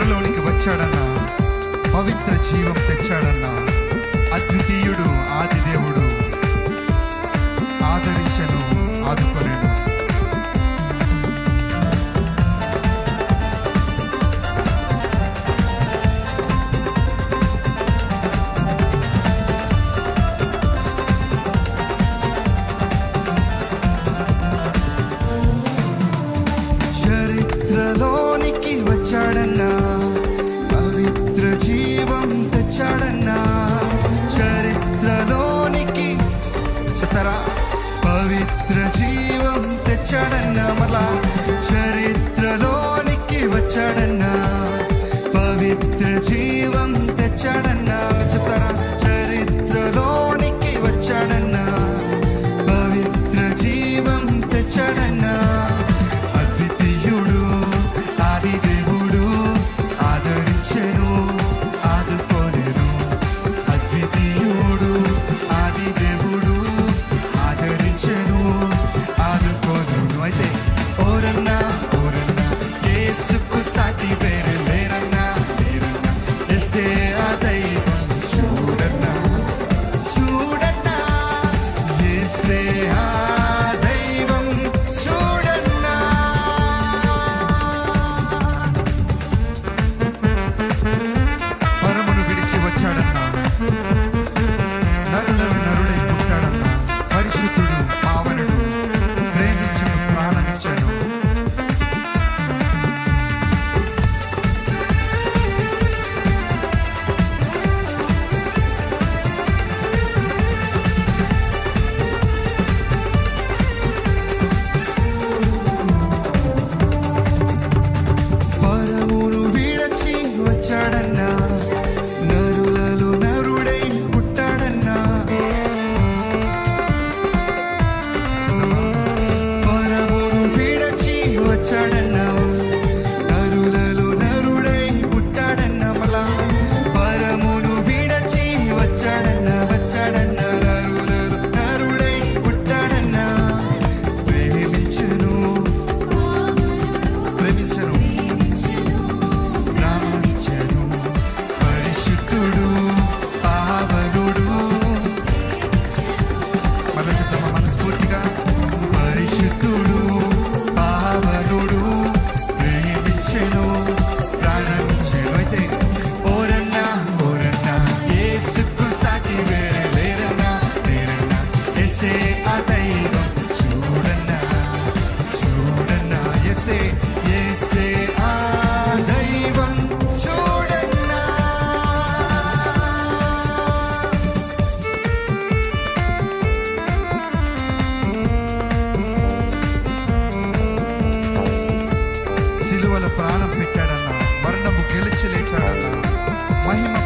నిద్రలోనికి వచ్చాడన్నా పవిత్ర జీవం తెచ్చాడన్నా అద్వితీయుడు ఆది దేవుడు వచ్చాడన్నా మరలా చరిత్రలోనికి వచ్చాడన్నా పవిత్ర జీవం తెచ్చాడన్నా. Fahima